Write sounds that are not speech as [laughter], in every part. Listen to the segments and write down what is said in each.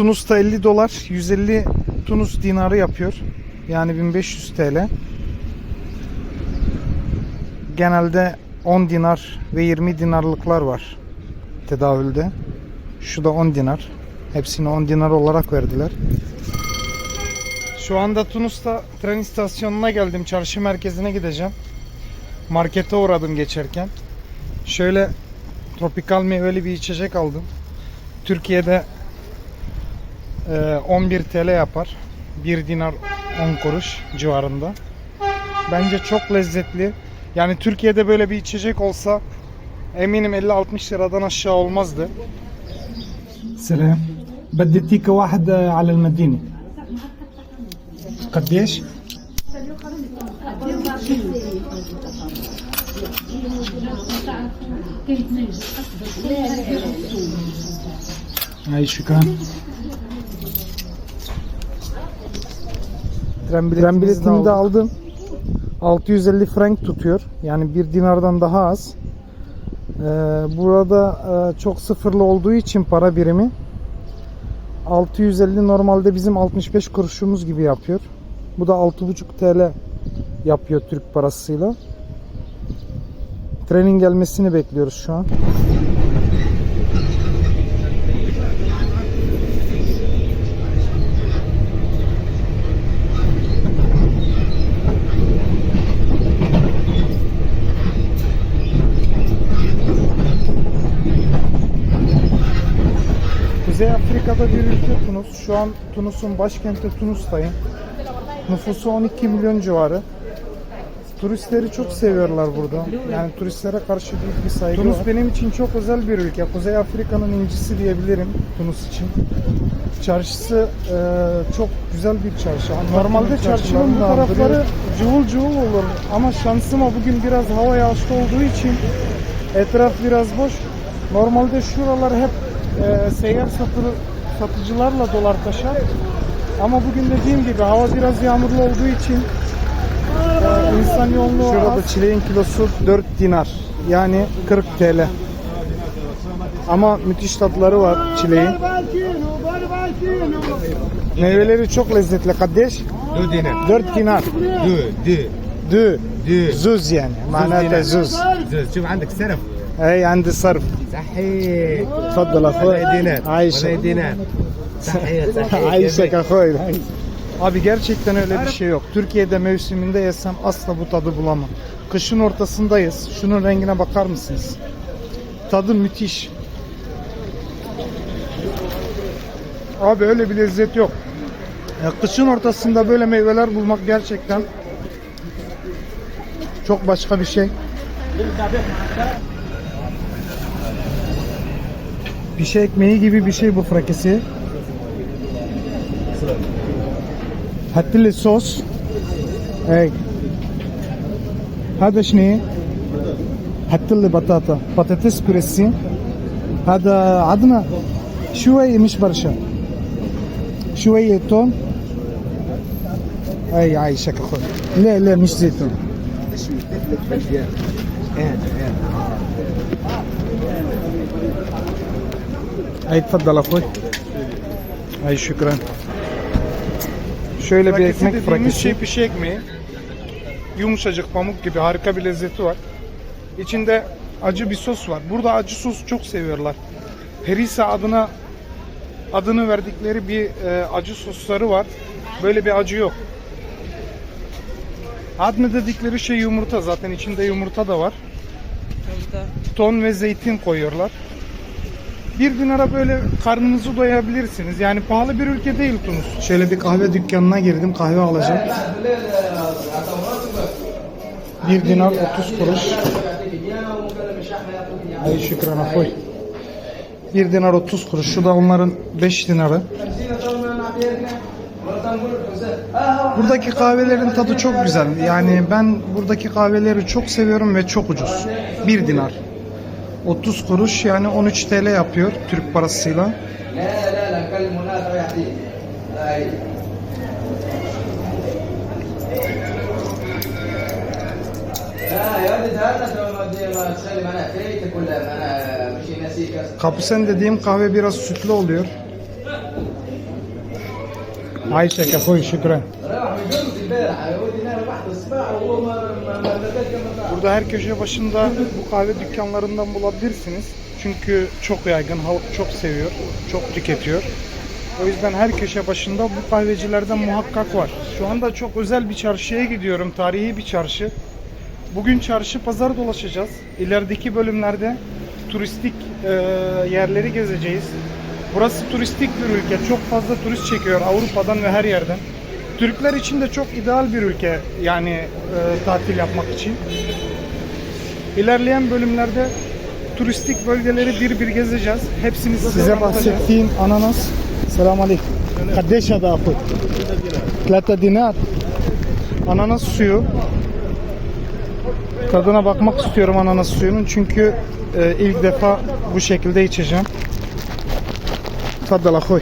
Tunus'ta 50 dolar 150 Tunus dinarı yapıyor. Yani 1500 TL. Genelde 10 dinar ve 20 dinarlıklar var tedavülde. Şu da 10 dinar. Hepsini 10 dinar olarak verdiler. Şu anda Tunus'ta tren istasyonuna geldim. Çarşı merkezine gideceğim. Markete uğradım geçerken. Şöyle tropikal meyveli bir içecek aldım. Türkiye'de 11 TL yapar. 1 dinar 10 kuruş civarında. Bence çok lezzetli. Yani Türkiye'de böyle bir içecek olsa eminim 50-60 liradan aşağı olmazdı. Selam. بدي اديك واحد على المدينة قديش؟ Ay şükran. Tren biletini, Tren biletini de aldım. 650 frank tutuyor. Yani bir dinardan daha az. Ee, burada e, çok sıfırlı olduğu için para birimi 650 normalde bizim 65 kuruşumuz gibi yapıyor. Bu da 6,5 TL yapıyor Türk parasıyla. Trenin gelmesini bekliyoruz şu an. Kuzey Afrika'da bir ülke Tunus. Şu an Tunus'un başkenti Tunus'tayım. Nüfusu 12 milyon civarı. Turistleri çok seviyorlar burada. Yani turistlere karşı büyük bir saygı Tunus benim için çok özel bir ülke. Kuzey Afrika'nın incisi diyebilirim Tunus için. Çarşısı e, çok güzel bir çarşı. Normalde çarşının bu tarafları cıvıl cıvıl olur. Ama şansıma bugün biraz hava yağışlı olduğu için etraf biraz boş. Normalde şuralar hep e, seyyar satı, satıcılarla dolar taşar. Ama bugün dediğim gibi hava biraz yağmurlu olduğu için e, insan yoğunluğu Şurada çileğin kilosu 4 dinar. Yani 40 TL. Ama müthiş tatları var çileğin. Meyveleri çok lezzetli kardeş. دو دينار 4 dinar. دو دو Dü. دو Zuz yani. Manada zuz. زوز شوف عندك سرف Hey عندي صرف صحيح تفضل اخوي ولا دينار ولا عايشك دينار صحيح صحيح عايشك اخوي Abi gerçekten öyle bir şey yok. Türkiye'de mevsiminde yesem asla bu tadı bulamam. Kışın ortasındayız. Şunun rengine bakar mısınız? Tadı müthiş. Abi öyle bir lezzet yok. Ya kışın ortasında böyle meyveler bulmak gerçekten çok başka bir şey. Bir şey ekmeği gibi bir şey bu frakesi. حط لي الصوص اي هذا شنو حط لي بطاطا بطاطس بريسي هذا عظمه شوي مش برشا شوية توم اي عايشك أخوي لا لا مش زيتون Ay tadal akoy. Ay şükran. Şöyle frakisi bir ekmek dediğimiz frakisi. şey pişi ekmeği. Yumuşacık pamuk gibi harika bir lezzeti var. İçinde acı bir sos var. Burada acı sos çok seviyorlar. Perisa adına adını verdikleri bir e, acı sosları var. Böyle bir acı yok. Adne dedikleri şey yumurta zaten içinde yumurta da var. Ton ve zeytin koyuyorlar. Bir dinara böyle karnınızı doyabilirsiniz. Yani pahalı bir ülke değil Tunus. Şöyle bir kahve dükkanına girdim. Kahve alacağım. Bir dinar 30 kuruş. Ay şükran akoy. Bir dinar 30 kuruş. Şu da onların 5 dinarı. Buradaki kahvelerin tadı çok güzel. Yani ben buradaki kahveleri çok seviyorum ve çok ucuz. Bir dinar. 30 kuruş yani 13 TL yapıyor Türk parasıyla. لا لا لا نكلم هنا ترى يعطيه هاي لا يا ولد هذا لو ما بدي ما تسلم انا كريت كلها انا مش ناسيك Kapusen dediğim kahve biraz sütlü oluyor. عايشك يا اخوي شكرا راح من جمس امبارح ودي انا ربحت السباع وهو ما ما ما نزلش كما ساعه Burada her köşe başında bu kahve dükkanlarından bulabilirsiniz. Çünkü çok yaygın, halk çok seviyor, çok tüketiyor. O yüzden her köşe başında bu kahvecilerden muhakkak var. Şu anda çok özel bir çarşıya gidiyorum, tarihi bir çarşı. Bugün çarşı pazar dolaşacağız. İlerideki bölümlerde turistik e, yerleri gezeceğiz. Burası turistik bir ülke. Çok fazla turist çekiyor Avrupa'dan ve her yerden. Türkler için de çok ideal bir ülke yani e, tatil yapmak için. İlerleyen bölümlerde turistik bölgeleri bir bir gezeceğiz. Hepsini size, size bahsettiğim ananas. Selamun aleyküm. Kardeş adı apı. Dinar. Ananas suyu. Tadına bakmak istiyorum ananas suyunun çünkü e, ilk defa bu şekilde içeceğim. Tadala koy.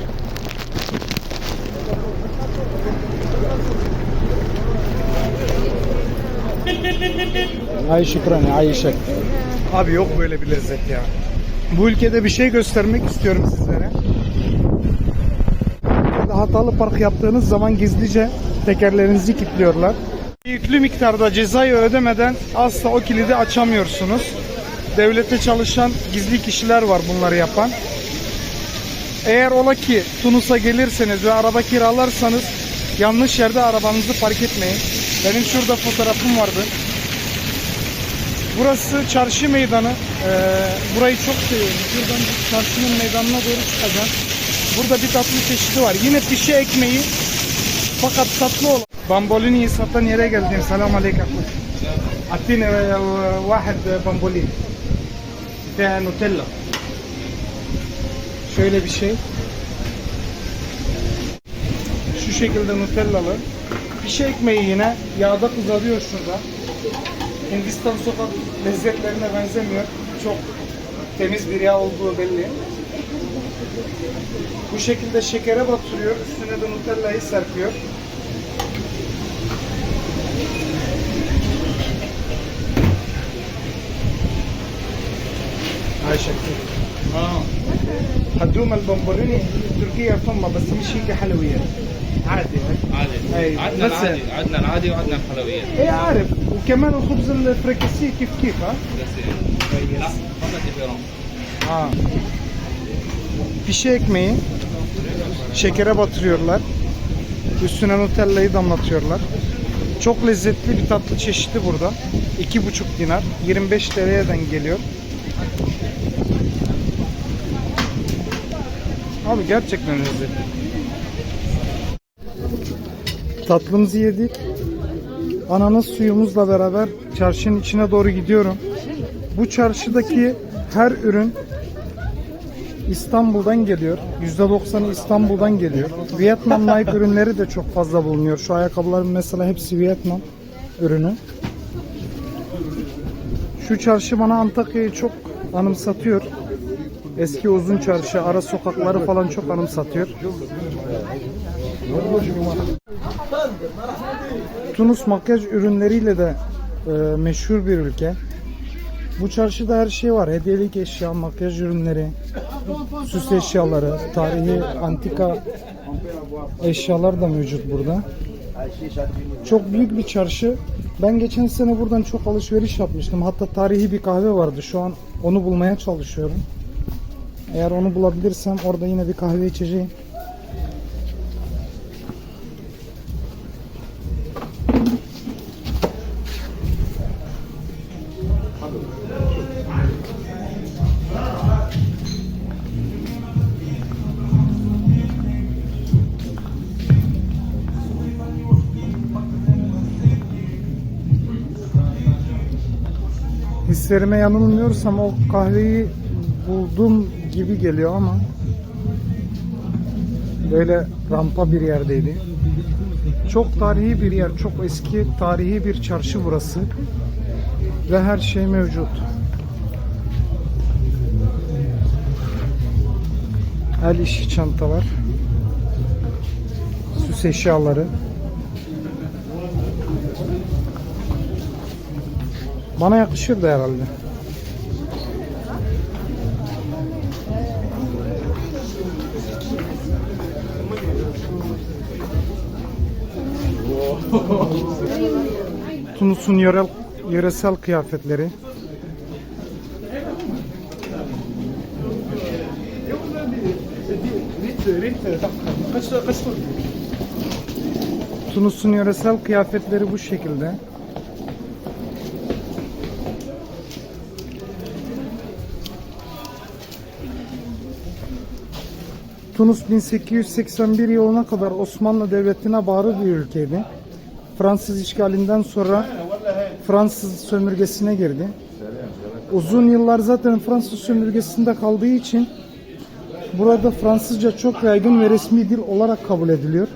Ay şükran ay şek. Abi yok böyle bir lezzet ya. Bu ülkede bir şey göstermek istiyorum sizlere. Burada hatalı park yaptığınız zaman gizlice tekerlerinizi kilitliyorlar. Yüklü miktarda cezayı ödemeden asla o kilidi açamıyorsunuz. Devlete çalışan gizli kişiler var bunları yapan. Eğer ola ki Tunus'a gelirseniz ve araba kiralarsanız yanlış yerde arabanızı park etmeyin. Benim şurada fotoğrafım vardı. Burası çarşı meydanı. Ee, burayı çok seviyorum. Buradan çarşının meydanına doğru çıkacağım. Burada bir tatlı çeşidi var. Yine pişi ekmeği fakat tatlı olan. Bambolini satan yere geldim. Selamun aleyküm. Atine vahed e, bambolini. Bir Nutella. Şöyle bir şey. Şu şekilde Nutellalı. Pişi ekmeği yine yağda kızarıyor şurada. Hindistan sokak lezzetlerine benzemiyor. Çok temiz bir yağ olduğu belli. Bu şekilde şekere batırıyor. Üstüne de Nutella'yı serpiyor. هاي شكل اه هدوم البمبريني تركيا فما بس مش هيك حلويات عادي عادي أي، عندنا بس- العادي عندنا العادي وعندنا الحلويات ايه عارف وكمان الخبز الفريكسي كيف كيف ها بس لا فقط ديفيرون Ha. Pişi ekmeği şekere batırıyorlar. Üstüne Nutella'yı damlatıyorlar. Çok lezzetli bir tatlı çeşidi burada. 2,5 dinar. 25 TL'den geliyor. Abi gerçekten lezzetli. Tatlımızı yedik. Ananas suyumuzla beraber çarşının içine doğru gidiyorum. Bu çarşıdaki her ürün İstanbul'dan geliyor. %90'ı İstanbul'dan geliyor. Vietnam Nike ürünleri de çok fazla bulunuyor. Şu ayakkabıların mesela hepsi Vietnam ürünü. Şu çarşı bana Antakya'yı çok anımsatıyor. Eski uzun çarşı, ara sokakları falan çok anımsatıyor. Tunus makyaj ürünleriyle de e, meşhur bir ülke. Bu çarşıda her şey var. Hediyelik eşya, makyaj ürünleri, süs eşyaları, tarihi antika eşyalar da mevcut burada. Çok büyük bir çarşı. Ben geçen sene buradan çok alışveriş yapmıştım. Hatta tarihi bir kahve vardı. Şu an onu bulmaya çalışıyorum. Eğer onu bulabilirsem orada yine bir kahve içeceğim. Hislerime yanılmıyorsam o kahveyi buldum gibi geliyor ama böyle rampa bir yerdeydi. Çok tarihi bir yer, çok eski tarihi bir çarşı burası ve her şey mevcut. El işi çantalar, süs eşyaları. Bana yakışır da herhalde. [laughs] Tunus'un yörel, yöresel kıyafetleri. Tunus'un yöresel kıyafetleri bu şekilde. Tunus 1881 yılına kadar Osmanlı Devleti'ne bağlı bir ülkeydi. Fransız işgalinden sonra Fransız sömürgesine girdi. Uzun yıllar zaten Fransız sömürgesinde kaldığı için burada Fransızca çok yaygın ve resmi dil olarak kabul ediliyor.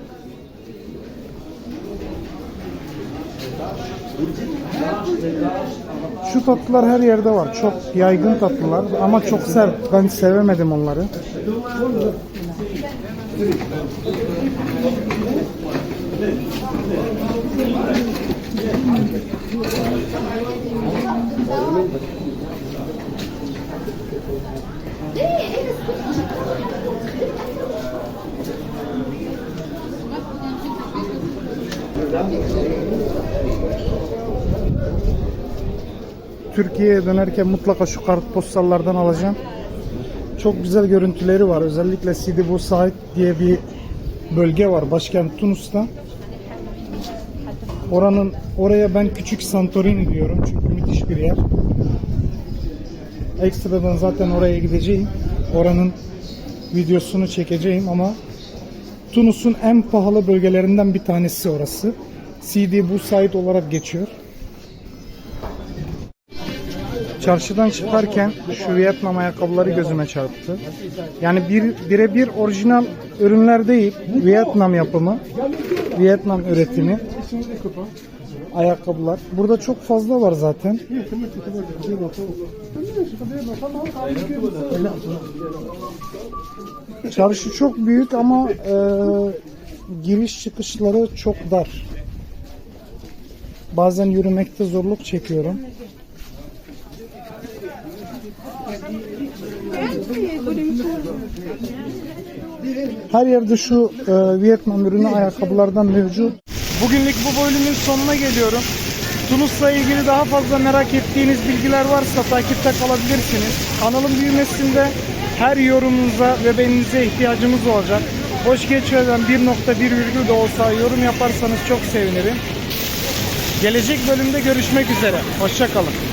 Şu tatlılar her yerde var. Çok yaygın tatlılar ama çok sert. Ben sevemedim onları. Türkiye'ye dönerken mutlaka şu kartpostallardan alacağım. Çok güzel görüntüleri var. Özellikle Sidi Bu Said diye bir bölge var başkent Tunus'ta. Oranın oraya ben küçük Santorini diyorum çünkü müthiş bir yer. Ekstradan zaten oraya gideceğim. Oranın videosunu çekeceğim ama Tunus'un en pahalı bölgelerinden bir tanesi orası. Sidi Bu Said olarak geçiyor. Çarşıdan çıkarken şu Vietnam ayakkabıları gözüme çarptı. Yani bir birebir orijinal ürünler değil, Vietnam yapımı, Vietnam üretimi ayakkabılar. Burada çok fazla var zaten. Çarşı çok büyük ama e, giriş çıkışları çok dar. Bazen yürümekte zorluk çekiyorum. Her yerde şu e, Vietnam ürünü ayakkabılardan mevcut. Bugünlük bu bölümün sonuna geliyorum. Tunus'la ilgili daha fazla merak ettiğiniz bilgiler varsa takipte kalabilirsiniz. Kanalın büyümesinde her yorumunuza ve beğeninize ihtiyacımız olacak. Boş geçmeden 1.1 virgül de olsa yorum yaparsanız çok sevinirim. Gelecek bölümde görüşmek üzere. Hoşçakalın.